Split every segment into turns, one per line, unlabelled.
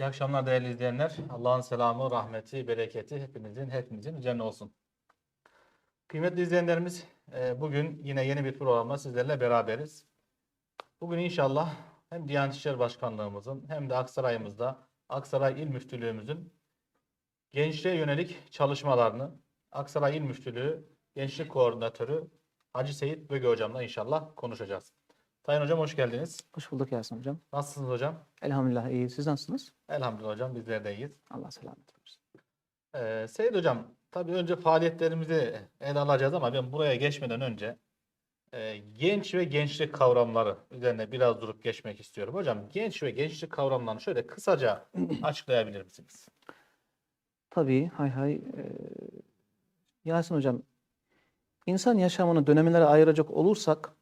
İyi akşamlar değerli izleyenler. Allah'ın selamı, rahmeti, bereketi hepinizin, hepimizin üzerine olsun. Kıymetli izleyenlerimiz, e, bugün yine yeni bir programla sizlerle beraberiz. Bugün inşallah hem Diyanet İşleri Başkanlığımızın hem de Aksaray'ımızda Aksaray İl Müftülüğümüzün gençliğe yönelik çalışmalarını Aksaray İl Müftülüğü Gençlik Koordinatörü Hacı Seyit Böge Hocam'la inşallah konuşacağız. Sayın Hocam hoş geldiniz.
Hoş bulduk Yasin Hocam.
Nasılsınız hocam?
Elhamdülillah iyi. Siz nasılsınız?
Elhamdülillah hocam bizler de iyiyiz.
Allah selamet versin.
Ee, Seyit Hocam, tabii önce faaliyetlerimizi ele alacağız ama ben buraya geçmeden önce e, genç ve gençlik kavramları üzerine biraz durup geçmek istiyorum. Hocam genç ve gençlik kavramlarını şöyle kısaca açıklayabilir misiniz?
Tabii hay hay. Ee, Yasin Hocam, insan yaşamını dönemlere ayıracak olursak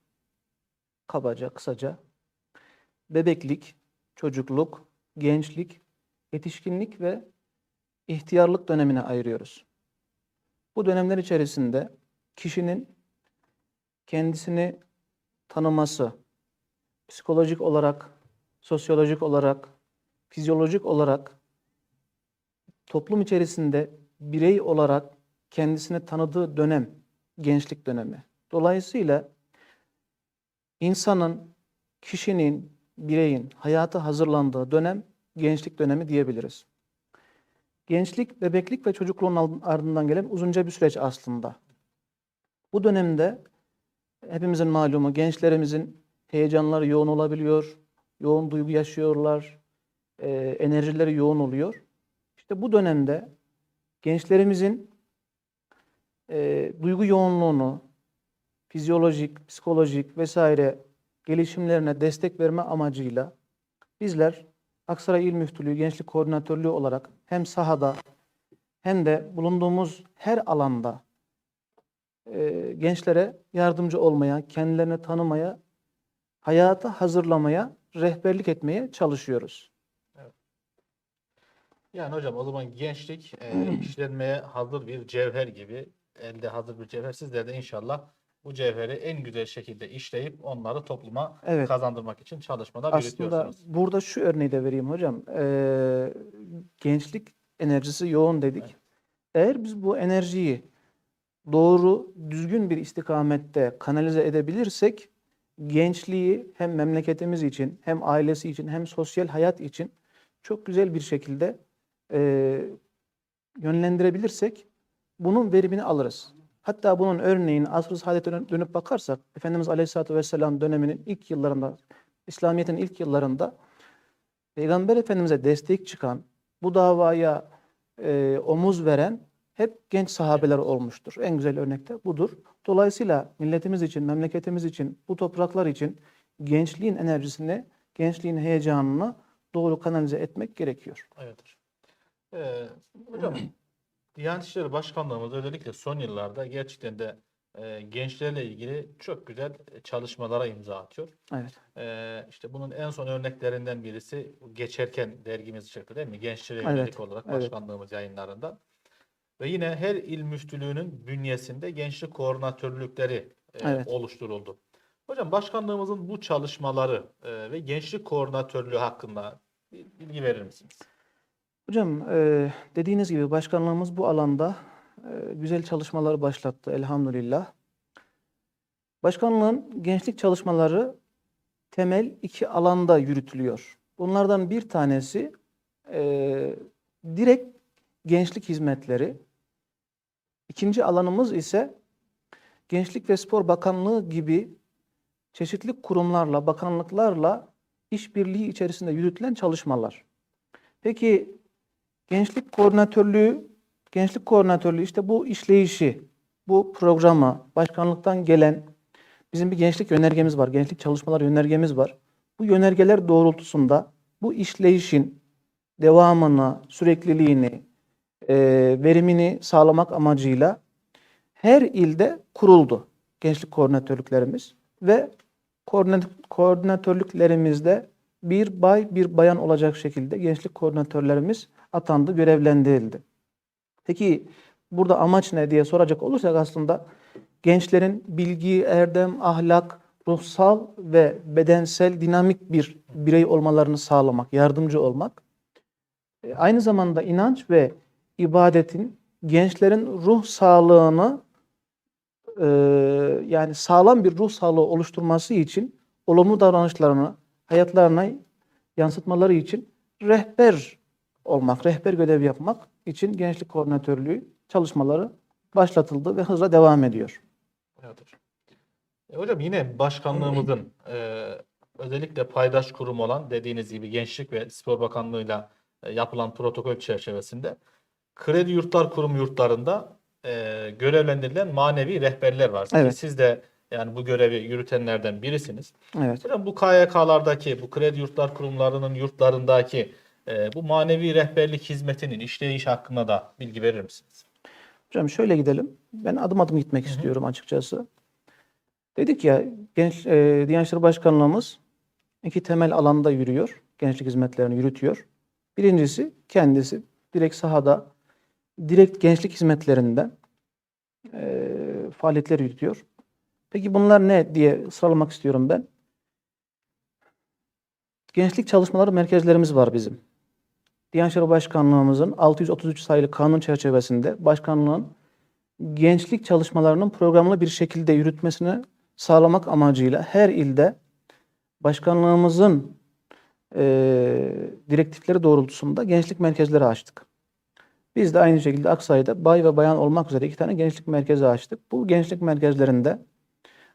kabaca, kısaca bebeklik, çocukluk, gençlik, yetişkinlik ve ihtiyarlık dönemine ayırıyoruz. Bu dönemler içerisinde kişinin kendisini tanıması, psikolojik olarak, sosyolojik olarak, fizyolojik olarak toplum içerisinde birey olarak kendisini tanıdığı dönem gençlik dönemi. Dolayısıyla insanın, kişinin, bireyin hayata hazırlandığı dönem gençlik dönemi diyebiliriz. Gençlik, bebeklik ve çocukluğun ardından gelen uzunca bir süreç aslında. Bu dönemde hepimizin malumu gençlerimizin heyecanları yoğun olabiliyor, yoğun duygu yaşıyorlar, e, enerjileri yoğun oluyor. İşte bu dönemde gençlerimizin e, duygu yoğunluğunu, fizyolojik, psikolojik vesaire gelişimlerine destek verme amacıyla bizler Aksaray İl Müftülüğü Gençlik Koordinatörlüğü olarak hem sahada hem de bulunduğumuz her alanda e, gençlere yardımcı olmaya, kendilerini tanımaya, hayata hazırlamaya, rehberlik etmeye çalışıyoruz.
Yani hocam o zaman gençlik e, işlenmeye hazır bir cevher gibi, elde hazır bir cevher. Sizler de inşallah bu cevheri en güzel şekilde işleyip onları topluma
Evet.
kazandırmak için çalışmalar
Aslında
yürütüyorsunuz.
burada şu örneği de vereyim hocam. Ee, gençlik enerjisi yoğun dedik.
Evet.
Eğer biz bu enerjiyi doğru, düzgün bir istikamette kanalize edebilirsek gençliği hem memleketimiz için hem ailesi için hem sosyal hayat için çok güzel bir şekilde e, yönlendirebilirsek bunun verimini alırız. Hatta bunun örneğin asr-ı saadete dön- dönüp bakarsak Efendimiz Aleyhisselatü Vesselam döneminin ilk yıllarında İslamiyet'in ilk yıllarında Peygamber Efendimiz'e destek çıkan, bu davaya e, omuz veren hep genç sahabeler olmuştur. En güzel örnek de budur. Dolayısıyla milletimiz için, memleketimiz için, bu topraklar için gençliğin enerjisini, gençliğin heyecanını doğru kanalize etmek gerekiyor.
Evet. Ee, hocam Diyanet İşleri Başkanlığımız özellikle son yıllarda gerçekten de e, gençlerle ilgili çok güzel çalışmalara imza atıyor.
Evet.
Ee, işte bunun en son örneklerinden birisi geçerken dergimiz çıktı değil mi? Gençlere
Evet,
yönelik olarak
evet.
başkanlığımız yayınlarında. Ve yine her il müftülüğünün bünyesinde gençlik koordinatörlükleri e,
Evet.
oluşturuldu. Hocam başkanlığımızın bu çalışmaları e, ve gençlik koordinatörlüğü hakkında bilgi verir misiniz?
Hocam e, dediğiniz gibi başkanlığımız bu alanda e, güzel çalışmalar başlattı elhamdülillah. Başkanlığın gençlik çalışmaları temel iki alanda yürütülüyor. Bunlardan bir tanesi e, direkt gençlik hizmetleri. İkinci alanımız ise Gençlik ve Spor Bakanlığı gibi çeşitli kurumlarla, bakanlıklarla işbirliği içerisinde yürütülen çalışmalar. Peki Gençlik Koordinatörlüğü, Gençlik Koordinatörlüğü işte bu işleyişi, bu programı, başkanlıktan gelen bizim bir gençlik yönergemiz var, gençlik çalışmaları yönergemiz var. Bu yönergeler doğrultusunda bu işleyişin devamını, sürekliliğini, e, verimini sağlamak amacıyla her ilde kuruldu gençlik koordinatörlüklerimiz ve koordinat- koordinatörlüklerimizde bir bay bir bayan olacak şekilde gençlik koordinatörlerimiz atandı, görevlendirildi. Peki burada amaç ne diye soracak olursak aslında gençlerin bilgi, erdem, ahlak, ruhsal ve bedensel dinamik bir birey olmalarını sağlamak, yardımcı olmak. e, aynı zamanda inanç ve ibadetin gençlerin ruh sağlığını e, yani sağlam bir ruh sağlığı oluşturması için olumlu davranışlarını hayatlarına yansıtmaları için rehber olmak, rehber görev yapmak için gençlik koordinatörlüğü çalışmaları başlatıldı ve hızla devam ediyor.
Evet hocam. E, hocam yine başkanlığımızın e, özellikle paydaş kurum olan dediğiniz gibi Gençlik ve Spor Bakanlığı'yla e, yapılan protokol çerçevesinde Kredi Yurtlar Kurumu yurtlarında e, görevlendirilen manevi rehberler var.
Evet.
Siz de yani bu görevi yürütenlerden birisiniz.
Evet.
Hocam bu KYK'lardaki, bu Kredi Yurtlar Kurumlarının yurtlarındaki e, bu manevi rehberlik hizmetinin işleyiş hakkında da bilgi verir misiniz?
Hocam şöyle gidelim. Ben adım adım gitmek istiyorum açıkçası. Dedik ya Genç e, Diyanet İşleri Başkanlığımız iki temel alanda yürüyor. Gençlik hizmetlerini yürütüyor. Birincisi kendisi direkt sahada direkt gençlik hizmetlerinde e, faaliyetler yürütüyor. Peki bunlar ne diye sıralamak istiyorum ben. Gençlik çalışmaları merkezlerimiz var bizim. Diyanet İşleri Başkanlığımızın 633 sayılı kanun çerçevesinde başkanlığın gençlik çalışmalarının programlı bir şekilde yürütmesini sağlamak amacıyla her ilde başkanlığımızın eee, direktifleri doğrultusunda gençlik merkezleri açtık. Biz de aynı şekilde Aksaray'da bay ve bayan olmak üzere iki tane gençlik merkezi açtık. Bu gençlik merkezlerinde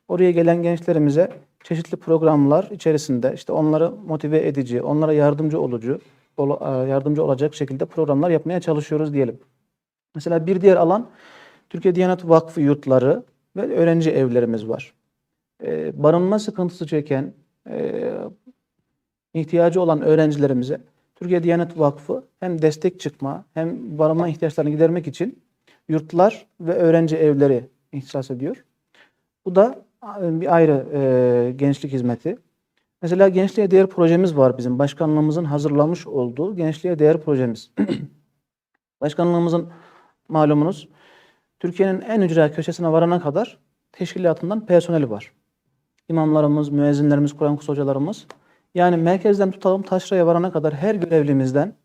oraya gelen gençlerimize çeşitli programlar içerisinde işte onları motive edici, onlara yardımcı olucu, ol- e, yardımcı olacak şekilde programlar yapmaya çalışıyoruz diyelim. Mesela bir diğer alan Türkiye Diyanet Vakfı yurtları ve öğrenci evlerimiz var. Ee, barınma sıkıntısı çeken, e, ihtiyacı olan öğrencilerimize Türkiye Diyanet Vakfı hem destek çıkma hem barınma ihtiyaçlarını gidermek için yurtlar ve öğrenci evleri ihtisas ediyor. Bu da e, bir ayrı e, gençlik hizmeti. Mesela Gençliğe Değer projemiz var bizim. Başkanlığımızın hazırlamış olduğu Gençliğe Değer projemiz. Başkanlığımızın malumunuz Türkiye'nin en ücra köşesine varana kadar teşkilatından personeli var. İmamlarımız, müezzinlerimiz, Kur'an kursu hocalarımız. Yani merkezden tutalım taşraya varana kadar her görevlimizden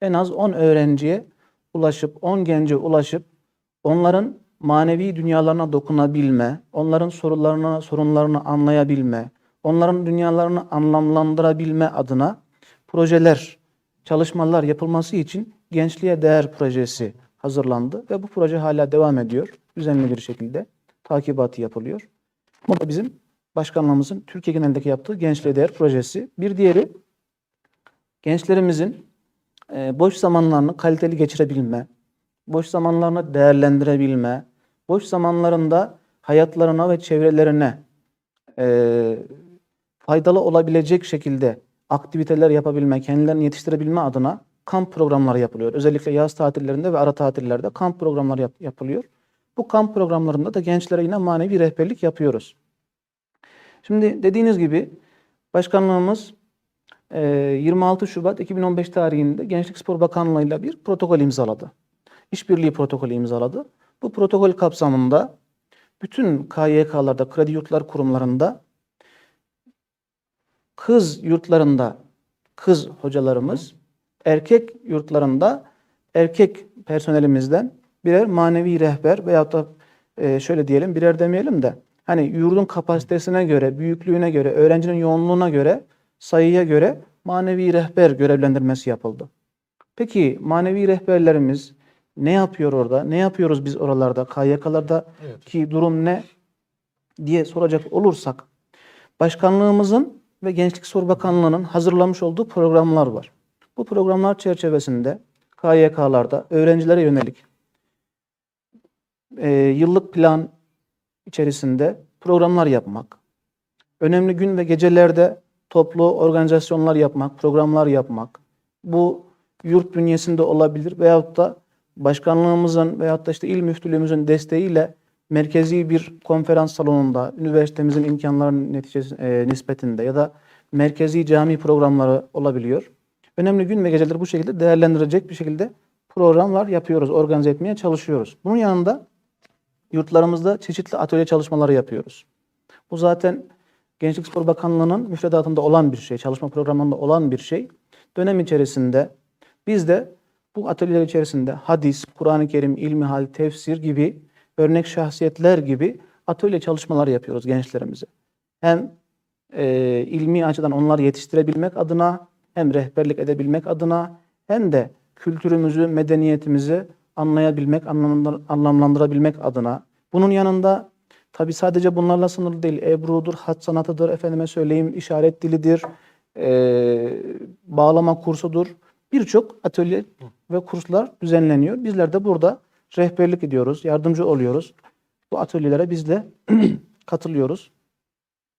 en az 10 öğrenciye ulaşıp, 10 gence ulaşıp onların manevi dünyalarına dokunabilme, onların sorularına, sorunlarını anlayabilme, onların dünyalarını anlamlandırabilme adına projeler, çalışmalar yapılması için Gençliğe Değer Projesi hazırlandı ve bu proje hala devam ediyor. Düzenli bir şekilde takibatı yapılıyor. Bu da bizim başkanlığımızın Türkiye genelindeki yaptığı Gençliğe Değer Projesi. Bir diğeri gençlerimizin e, boş zamanlarını kaliteli geçirebilme, boş zamanlarını değerlendirebilme, boş zamanlarında hayatlarına ve çevrelerine e, faydalı olabilecek şekilde aktiviteler yapabilme, kendilerini yetiştirebilme adına kamp programları yapılıyor. Özellikle yaz tatillerinde ve ara tatillerde kamp programları yap- yapılıyor. Bu kamp programlarında da gençlere yine manevi rehberlik yapıyoruz. Şimdi dediğiniz gibi başkanlığımız e, 26 Şubat 2015 tarihinde Gençlik Spor Bakanlığı'yla bir protokol imzaladı. İşbirliği protokolü imzaladı. Bu protokol kapsamında bütün KYK'larda, kredi yurtlar kurumlarında kız yurtlarında kız hocalarımız, erkek yurtlarında erkek personelimizden birer manevi rehber veyahut da e, şöyle diyelim birer demeyelim de hani yurdun kapasitesine göre, büyüklüğüne göre, öğrencinin yoğunluğuna göre, sayıya göre manevi rehber görevlendirmesi yapıldı. Peki manevi rehberlerimiz ne yapıyor orada? Ne yapıyoruz biz oralarda? KYK'larda
Evet.
ki durum ne diye soracak olursak başkanlığımızın ve Gençlik Spor Bakanlığı'nın hazırlamış olduğu programlar var. Bu programlar çerçevesinde KYK'larda öğrencilere yönelik e, yıllık plan içerisinde programlar yapmak, önemli gün ve gecelerde toplu organizasyonlar yapmak, programlar yapmak, bu yurt bünyesinde olabilir veyahut da başkanlığımızın veyahut da işte il müftülüğümüzün desteğiyle merkezi bir konferans salonunda, üniversitemizin imkanlarının neticesi, e, nispetinde ya da merkezi cami programları olabiliyor. Önemli gün ve geceleri bu şekilde değerlendirecek bir şekilde programlar yapıyoruz, organize etmeye çalışıyoruz. Bunun yanında yurtlarımızda çeşitli atölye çalışmaları yapıyoruz. Bu zaten Gençlik Spor Bakanlığı'nın müfredatında olan bir şey, çalışma programında olan bir şey. Dönem içerisinde Biz de bu atölyeler içerisinde hadis, Kur'an-ı Kerim, ilmihal, tefsir gibi örnek şahsiyetler gibi atölye çalışmaları yapıyoruz gençlerimize. Hem e, ilmi açıdan onları yetiştirebilmek adına hem rehberlik edebilmek adına hem de kültürümüzü, medeniyetimizi anlayabilmek, anlamlandır- anlamlandırabilmek adına. Bunun yanında tabi sadece bunlarla sınırlı değil. Ebru'dur, hat sanatıdır, efendime söyleyeyim işaret dilidir, e, bağlama kursudur. Birçok atölye ve kurslar düzenleniyor. Bizler de burada rehberlik ediyoruz, yardımcı oluyoruz. Bu atölyelere biz de katılıyoruz.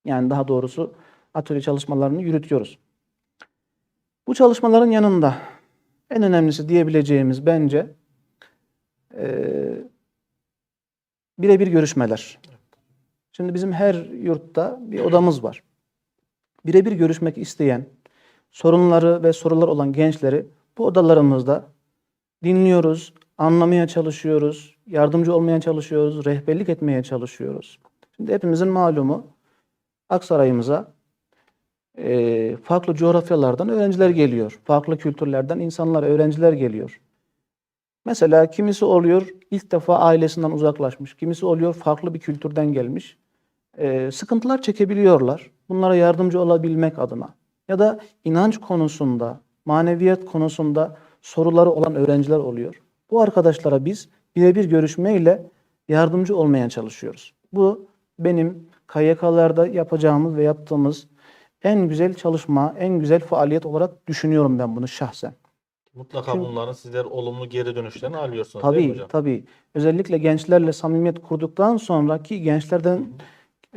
Yani daha doğrusu atölye çalışmalarını yürütüyoruz. Bu çalışmaların yanında en önemlisi diyebileceğimiz bence eee birebir görüşmeler. Şimdi bizim her yurtta bir odamız var. Birebir görüşmek isteyen, sorunları ve sorular olan gençleri bu odalarımızda dinliyoruz, anlamaya çalışıyoruz, yardımcı olmaya çalışıyoruz, rehberlik etmeye çalışıyoruz. Şimdi hepimizin malumu Aksaray'ımıza eee, farklı coğrafyalardan öğrenciler geliyor. Farklı kültürlerden insanlar, öğrenciler geliyor. Mesela kimisi oluyor ilk defa ailesinden uzaklaşmış, kimisi oluyor farklı bir kültürden gelmiş. Eee, sıkıntılar çekebiliyorlar. Bunlara yardımcı olabilmek adına. Ya da inanç konusunda, maneviyat konusunda soruları olan öğrenciler oluyor. Bu arkadaşlara biz birebir görüşmeyle yardımcı olmaya çalışıyoruz. Bu benim KYK'larda yapacağımız ve yaptığımız en güzel çalışma, en güzel faaliyet olarak düşünüyorum ben bunu şahsen.
Mutlaka
Çünkü-
bunların sizler olumlu geri dönüşlerini alıyorsunuz değil mi
Tabii,
hocam?
tabii. Özellikle gençlerle samimiyet kurduktan sonraki gençlerden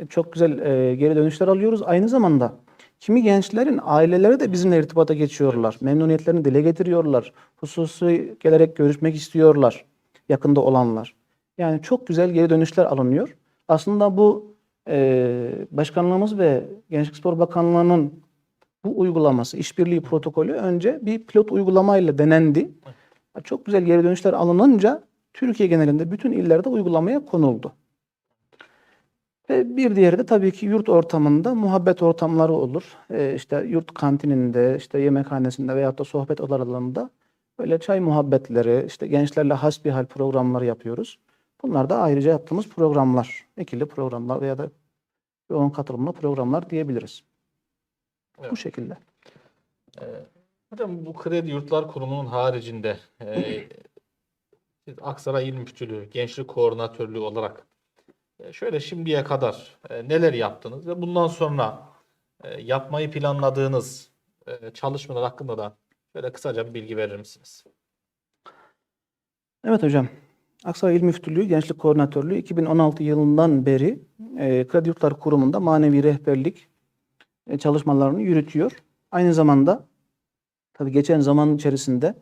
çok güzel e, geri dönüşler alıyoruz. Aynı zamanda kimi gençlerin aileleri de bizimle irtibata geçiyorlar. Memnuniyetlerini dile getiriyorlar. Hususi gelerek görüşmek istiyorlar yakında olanlar. Yani çok güzel geri dönüşler alınıyor. Aslında bu e, başkanlığımız ve Gençlik Spor Bakanlığı'nın bu uygulaması, işbirliği protokolü önce bir pilot uygulamayla denendi. Çok güzel geri dönüşler alınınca Türkiye genelinde bütün illerde uygulamaya konuldu. Ve bir diğeri de tabii ki yurt ortamında muhabbet ortamları olur. Ee, işte yurt kantininde, işte yemekhanesinde veyahut da sohbet odalarında böyle çay muhabbetleri, işte gençlerle hasbihal programları yapıyoruz. Bunlar da ayrıca yaptığımız programlar, ikili programlar veya da yoğun katılımlı programlar diyebiliriz. Bu
Evet.
şekilde.
Ee, hocam bu Kredi Yurtlar Kurumu'nun haricinde e, Aksaray İl Müftülüğü, Gençlik Koordinatörlüğü olarak şöyle şimdiye kadar e, neler yaptınız ve bundan sonra e, yapmayı planladığınız e, çalışmalar hakkında da şöyle kısaca bir bilgi verir misiniz?
Evet hocam. Aksaray İl Müftülüğü Gençlik Koordinatörlüğü 2016 yılından beri e, Kredi Yurtlar Kurumu'nda manevi rehberlik e, çalışmalarını yürütüyor. Aynı zamanda tabii geçen zaman içerisinde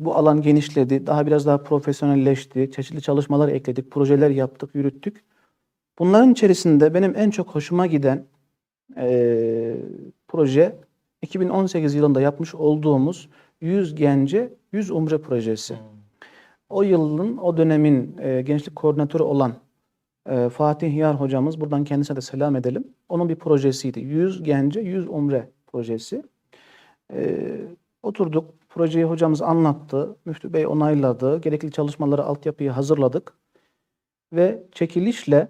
bu alan genişledi, daha biraz daha profesyonelleşti, çeşitli çalışmalar ekledik, projeler yaptık, yürüttük. Bunların içerisinde benim en çok hoşuma giden e, proje 2018 yılında yapmış olduğumuz 100 gence 100 umre projesi. O yılın, o dönemin e, gençlik koordinatörü olan e, Fatih Yar hocamız, buradan kendisine de selam edelim. Onun bir projesiydi. 100 gence 100 umre projesi. E, oturduk, projeyi hocamız anlattı. Müftü Bey onayladı. Gerekli çalışmaları, altyapıyı hazırladık. Ve çekilişle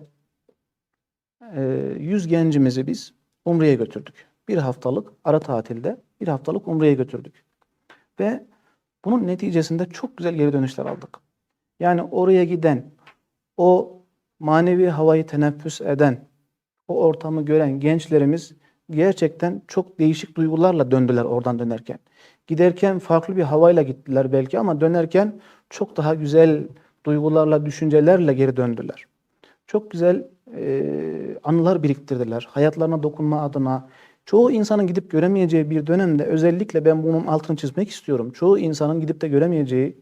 e, 100 gencimizi biz Umre'ye götürdük. Bir haftalık ara tatilde bir haftalık Umre'ye götürdük. Ve bunun neticesinde çok güzel geri dönüşler aldık. Yani oraya giden, o manevi havayı teneffüs eden, o ortamı gören gençlerimiz gerçekten çok değişik duygularla döndüler oradan dönerken. Giderken farklı bir havayla gittiler belki ama dönerken çok daha güzel duygularla, düşüncelerle geri döndüler. Çok güzel e, anılar biriktirdiler. Hayatlarına dokunma adına. Çoğu insanın gidip göremeyeceği bir dönemde özellikle ben bunun altını çizmek istiyorum. Çoğu insanın gidip de göremeyeceği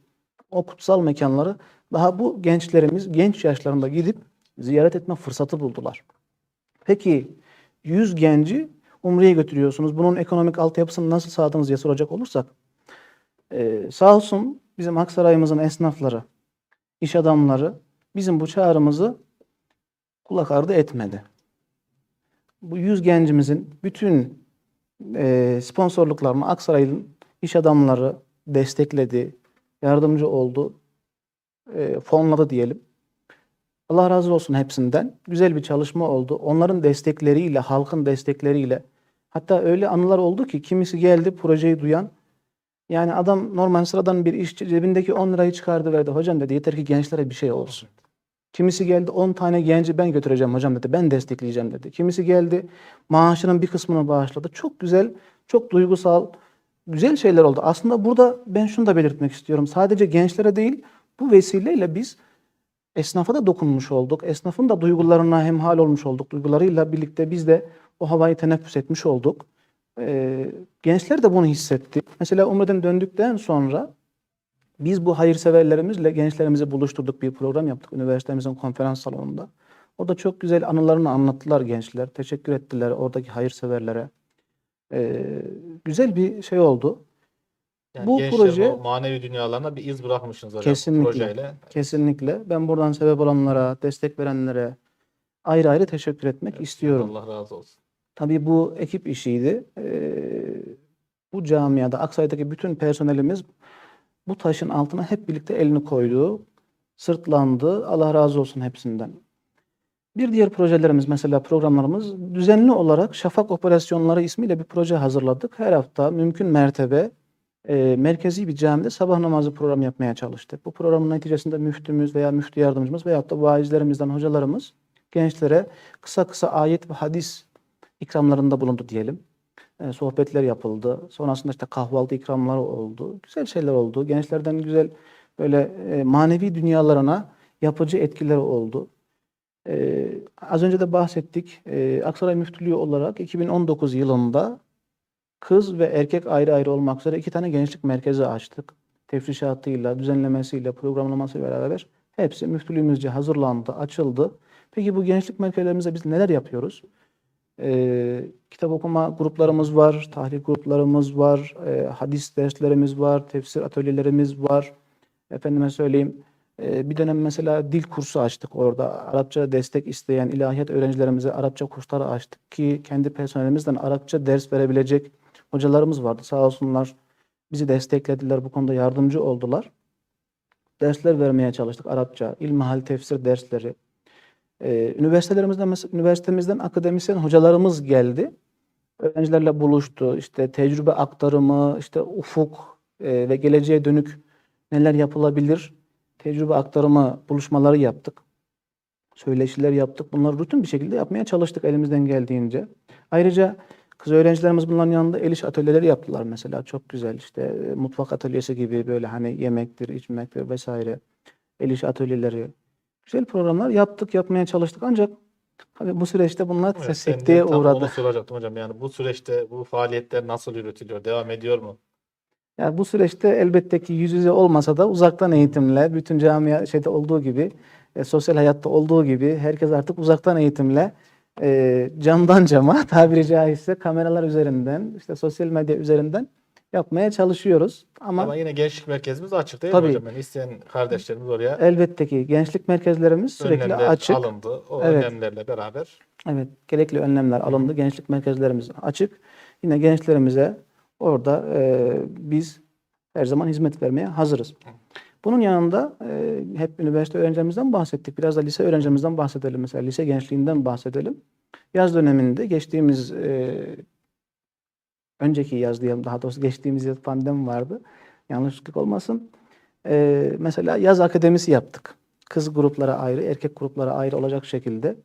o kutsal mekanları daha bu gençlerimiz genç yaşlarında gidip ziyaret etme fırsatı buldular. Peki 100 genci Umre'ye götürüyorsunuz. Bunun ekonomik altyapısını nasıl sağladınız diye soracak olursak e, sağ olsun bizim Aksaray'ımızın esnafları, iş adamları bizim bu çağrımızı kulak ardı etmedi. Bu 100 gencimizin bütün e, sponsorluklarını Aksaray'ın iş adamları, destekledi, yardımcı oldu, e, fonladı diyelim. Allah razı olsun hepsinden. Güzel bir çalışma oldu. Onların destekleriyle, halkın destekleriyle. Hatta öyle anılar oldu ki kimisi geldi projeyi duyan. Yani adam normal sıradan bir işçi cebindeki 10 lirayı çıkardı verdi. Hocam dedi yeter ki gençlere bir şey olsun. Kimisi geldi 10 tane genci ben götüreceğim hocam dedi. Ben destekleyeceğim dedi. Kimisi geldi maaşının bir kısmını bağışladı. Çok güzel, çok duygusal, güzel şeyler oldu. Aslında burada ben şunu da belirtmek istiyorum. Sadece gençlere değil bu vesileyle biz esnafa da dokunmuş olduk. Esnafın da duygularına hemhal olmuş olduk. Duygularıyla birlikte biz de o havayı teneffüs etmiş olduk. Ee, gençler de bunu hissetti. Mesela Umre'den döndükten sonra biz bu hayırseverlerimizle gençlerimizi buluşturduk. Bir program yaptık üniversitemizin konferans salonunda. O da çok güzel anılarını anlattılar gençler. Teşekkür ettiler oradaki hayırseverlere. Ee, güzel bir şey oldu.
Yani
Bu proje-
o manevi dünyalarına bir iz bırakmışsınız hocam
Kesinlikle.
projeyle.
Kesinlikle. Ben buradan sebep olanlara, destek verenlere ayrı ayrı teşekkür etmek istiyorum.
Allah razı olsun.
Tabii bu ekip işiydi. Ee, bu camiada, Aksay'daki bütün personelimiz bu taşın altına hep birlikte elini koydu, sırtlandı. Allah razı olsun hepsinden. Bir diğer projelerimiz mesela programlarımız düzenli olarak Şafak Operasyonları ismiyle bir proje hazırladık. Her hafta mümkün mertebe e, merkezi bir camide sabah namazı programı yapmaya çalıştık. Bu programın neticesinde müftümüz veya müftü yardımcımız veyahut da vaizlerimizden hocalarımız gençlere kısa kısa ayet ve hadis ikramlarında bulundu diyelim. E, sohbetler yapıldı. Sonrasında işte kahvaltı ikramları oldu. Güzel şeyler oldu. Gençlerden güzel böyle e, manevi dünyalarına yapıcı etkileri oldu. E, az önce de bahsettik. E, Aksaray Müftülüğü olarak 2019 yılında kız ve erkek ayrı ayrı olmak üzere iki tane gençlik merkezi açtık. Tefrişatıyla, düzenlemesiyle, programlamasıyla beraber hepsi müftülüğümüzce hazırlandı, açıldı. Peki bu gençlik merkezlerimizde biz neler yapıyoruz? Ee, kitap okuma gruplarımız var, tahlil gruplarımız var, e, hadis derslerimiz var, tefsir atölyelerimiz var. Efendime söyleyeyim, e, bir dönem mesela dil kursu açtık orada. Arapça destek isteyen ilahiyat öğrencilerimize Arapça kursları açtık ki kendi personelimizden Arapça ders verebilecek hocalarımız vardı. Sağ olsunlar bizi desteklediler, bu konuda yardımcı oldular. Dersler vermeye çalıştık Arapça, ilmihal tefsir dersleri. Ee, üniversitelerimizden üniversitemizden akademisyen hocalarımız geldi. Öğrencilerle buluştu. İşte tecrübe aktarımı, işte ufuk e, ve geleceğe dönük neler yapılabilir? Tecrübe aktarımı buluşmaları yaptık. Söyleşiler yaptık. Bunları rutin bir şekilde yapmaya çalıştık elimizden geldiğince. Ayrıca kız öğrencilerimiz bunların yanında el iş atölyeleri yaptılar mesela. Çok güzel işte e, mutfak atölyesi gibi böyle hani yemektir, içmektir vesaire. El iş atölyeleri. Güzel programlar yaptık, yapmaya çalıştık ancak tabii bu süreçte bunlar
Evet,
sekteye uğradı.
Onu soracaktım hocam. Yani bu süreçte bu faaliyetler nasıl yürütülüyor? Devam ediyor mu?
Yani bu süreçte elbette ki yüz yüze olmasa da uzaktan eğitimle, bütün camia şeyde olduğu gibi, e, sosyal hayatta olduğu gibi herkes artık uzaktan eğitimle e, camdan cama tabiri caizse kameralar üzerinden, işte sosyal medya üzerinden yapmaya çalışıyoruz. Ama,
Ama yine gençlik merkezimiz açık değil
Tabii.
mi hocam? Yani isteyen kardeşlerimiz oraya
elbette ki gençlik merkezlerimiz sürekli
önlemler
açık.
alındı. O
Evet.
önlemlerle beraber
Evet, gerekli önlemler alındı. Gençlik merkezlerimiz açık. Yine gençlerimize orada e, biz her zaman hizmet vermeye hazırız. Bunun yanında e, hep üniversite öğrencilerimizden bahsettik. Biraz da lise öğrencilerimizden bahsedelim. Mesela lise gençliğinden bahsedelim. Yaz döneminde geçtiğimiz e, önceki yaz diyelim daha doğrusu geçtiğimiz yaz pandemi vardı. Yanlışlık olmasın. E, mesela yaz akademisi yaptık. Kız gruplara ayrı, erkek gruplara ayrı olacak şekilde.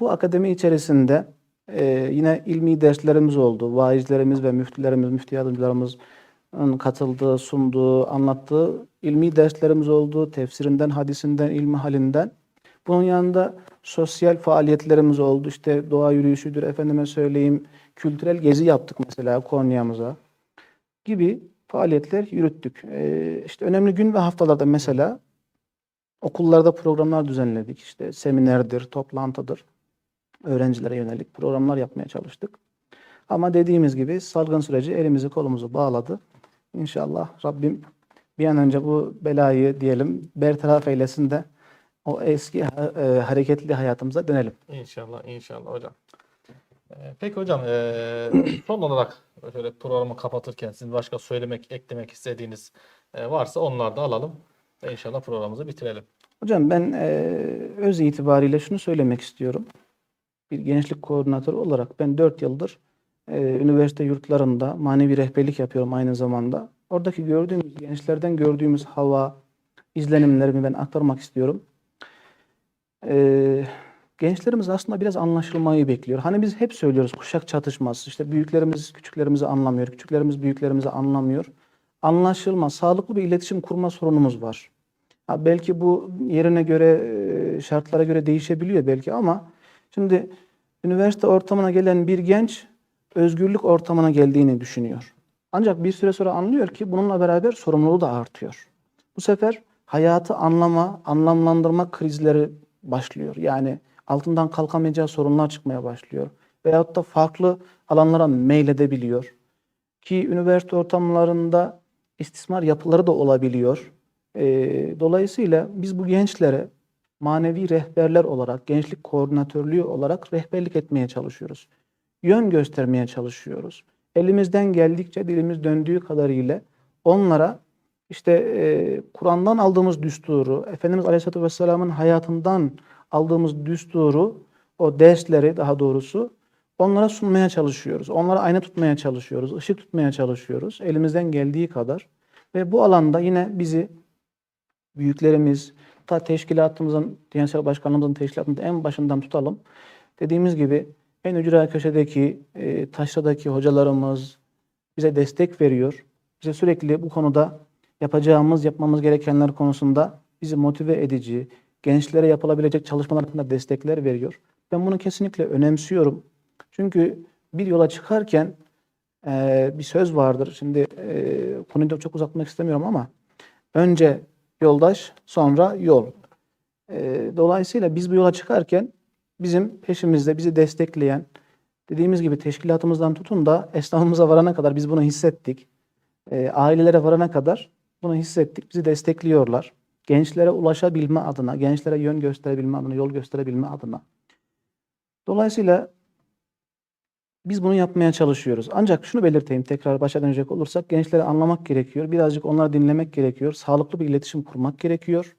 Bu akademi içerisinde e, yine ilmi derslerimiz oldu. Vaizlerimiz ve müftülerimiz, müftü yardımcılarımızın katıldığı, sunduğu, anlattığı ilmi derslerimiz oldu. Tefsirinden, hadisinden, ilmi halinden. Bunun yanında sosyal faaliyetlerimiz oldu. İşte doğa yürüyüşüdür, efendime söyleyeyim, kültürel gezi yaptık mesela Konya'mıza gibi faaliyetler yürüttük. E, işte önemli gün ve haftalarda mesela okullarda programlar düzenledik. İşte seminerdir, toplantıdır öğrencilere yönelik programlar yapmaya çalıştık. Ama dediğimiz gibi salgın süreci elimizi kolumuzu bağladı. İnşallah Rabbim bir an önce bu belayı diyelim bertaraf eylesin de o eski e, hareketli hayatımıza dönelim.
inşallah inşallah hocam. Ee, Peki hocam, eee, son olarak şöyle programı kapatırken sizin başka söylemek, eklemek istediğiniz e, varsa onları da alalım ve inşallah programımızı bitirelim.
Hocam ben eee, öz itibariyle şunu söylemek istiyorum. Bir gençlik koordinatörü olarak ben 4 yıldır eee, üniversite yurtlarında manevi rehberlik yapıyorum aynı zamanda. Oradaki gördüğümüz, gençlerden gördüğümüz hava, izlenimlerimi ben aktarmak istiyorum. Eee, gençlerimiz aslında biraz anlaşılmayı bekliyor. Hani biz hep söylüyoruz kuşak çatışması. İşte büyüklerimiz küçüklerimizi anlamıyor, küçüklerimiz büyüklerimizi anlamıyor. Anlaşılma, sağlıklı bir iletişim kurma sorunumuz var. Ha, belki bu yerine göre, e, şartlara göre değişebiliyor belki ama şimdi üniversite ortamına gelen bir genç özgürlük ortamına geldiğini düşünüyor. Ancak bir süre sonra anlıyor ki bununla beraber sorumluluğu da artıyor. Bu sefer hayatı anlama, anlamlandırma krizleri başlıyor. Yani altından kalkamayacağı sorunlar çıkmaya başlıyor. Veyahut da farklı alanlara meyledebiliyor. Ki üniversite ortamlarında istismar yapıları da olabiliyor. Ee, dolayısıyla biz bu gençlere manevi rehberler olarak, gençlik koordinatörlüğü olarak rehberlik etmeye çalışıyoruz. Yön göstermeye çalışıyoruz. Elimizden geldikçe dilimiz döndüğü kadarıyla onlara işte e, Kur'an'dan aldığımız düsturu, Efendimiz Aleyhisselatü Vesselam'ın hayatından aldığımız düsturu, o dersleri daha doğrusu onlara sunmaya çalışıyoruz. Onlara ayna tutmaya çalışıyoruz, ışık tutmaya çalışıyoruz elimizden geldiği kadar. Ve bu alanda yine bizi büyüklerimiz, ta teşkilatımızın, Diyanet Başkanlığımızın teşkilatının en başından tutalım. Dediğimiz gibi en ücra köşedeki, e, taşradaki hocalarımız bize destek veriyor. Bize sürekli bu konuda yapacağımız, yapmamız gerekenler konusunda bizi motive edici, gençlere yapılabilecek çalışmalar hakkında destekler veriyor. Ben bunu kesinlikle önemsiyorum. Çünkü bir yola çıkarken e, bir söz vardır. Şimdi e, konuyu da çok uzatmak istemiyorum ama önce yoldaş, sonra yol. E, dolayısıyla biz bu yola çıkarken bizim peşimizde bizi destekleyen, dediğimiz gibi teşkilatımızdan tutun da esnafımıza varana kadar biz bunu hissettik. E, ailelere varana kadar bunu hissettik. Bizi destekliyorlar. Gençlere ulaşabilme adına, gençlere yön gösterebilme adına, yol gösterebilme adına. Dolayısıyla biz bunu yapmaya çalışıyoruz. Ancak şunu belirteyim tekrar başa dönecek olursak gençleri anlamak gerekiyor. Birazcık onları dinlemek gerekiyor. Sağlıklı bir iletişim kurmak gerekiyor.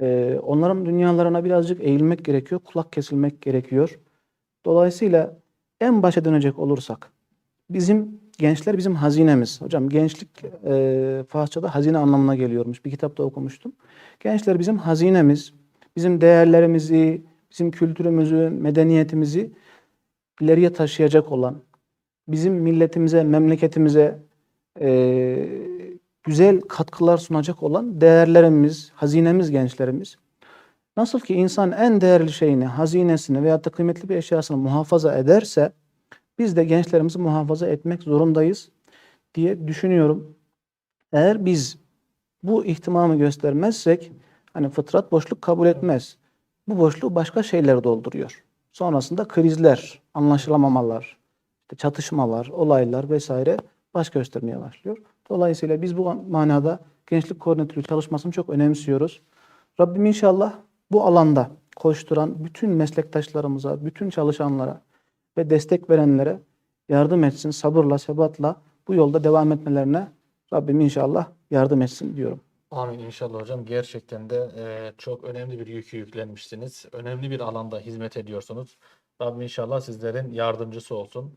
Ee, onların dünyalarına birazcık eğilmek gerekiyor. Kulak kesilmek gerekiyor. Dolayısıyla en başa dönecek olursak bizim gençler bizim hazinemiz. Hocam gençlik e, Farsçada hazine anlamına geliyormuş. Bir kitapta okumuştum. Gençler bizim hazinemiz. Bizim değerlerimizi, bizim kültürümüzü, medeniyetimizi ileriye taşıyacak olan, bizim milletimize, memleketimize e, güzel katkılar sunacak olan değerlerimiz, hazinemiz gençlerimiz. Nasıl ki insan en değerli şeyini, hazinesini veyahut da kıymetli bir eşyasını muhafaza ederse biz de gençlerimizi muhafaza etmek zorundayız diye düşünüyorum. Eğer biz bu ihtimamı göstermezsek hani fıtrat boşluk kabul etmez. Bu boşluğu başka şeyler dolduruyor. Sonrasında krizler, anlaşılamamalar, çatışmalar, olaylar vesaire baş göstermeye başlıyor. Dolayısıyla biz bu manada gençlik koordinatörü çalışmasını çok önemsiyoruz. Rabbim inşallah bu alanda koşturan bütün meslektaşlarımıza, bütün çalışanlara ve destek verenlere yardım etsin, sabırla, sebatla bu yolda devam etmelerine Rabbim inşallah yardım etsin diyorum.
Amin inşallah hocam. Gerçekten de e, çok önemli bir yükü yüklenmişsiniz. Önemli bir alanda hizmet ediyorsunuz. Rabbim inşallah sizlerin yardımcısı olsun.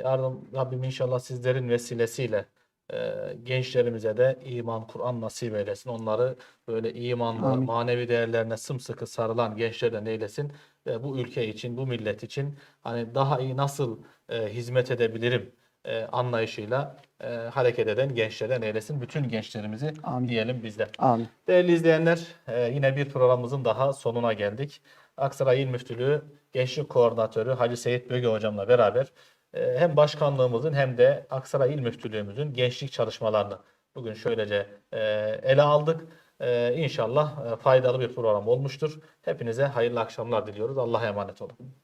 Yardım, Rabbim inşallah sizlerin vesilesiyle e, gençlerimize de iman, Kur'an nasip eylesin. Onları böyle imanlı,
Amin.
manevi değerlerine sımsıkı sarılan gençlerden eylesin. Ve bu ülke için, bu millet için hani daha iyi nasıl e, hizmet edebilirim e, anlayışıyla e, hareket eden gençlerden eylesin. Bütün gençlerimizi
Amin.
diyelim bizde.
Amin.
Değerli izleyenler, e, yine bir programımızın daha sonuna geldik. Aksaray İl Müftülüğü Gençlik Koordinatörü Hacı Seyit Böge hocamla beraber hem başkanlığımızın hem de Aksaray İl Müftülüğümüzün gençlik çalışmalarını bugün şöylece e, ele aldık. E, İnşallah e, faydalı bir program olmuştur. Hepinize hayırlı akşamlar diliyoruz. Allah'a emanet olun.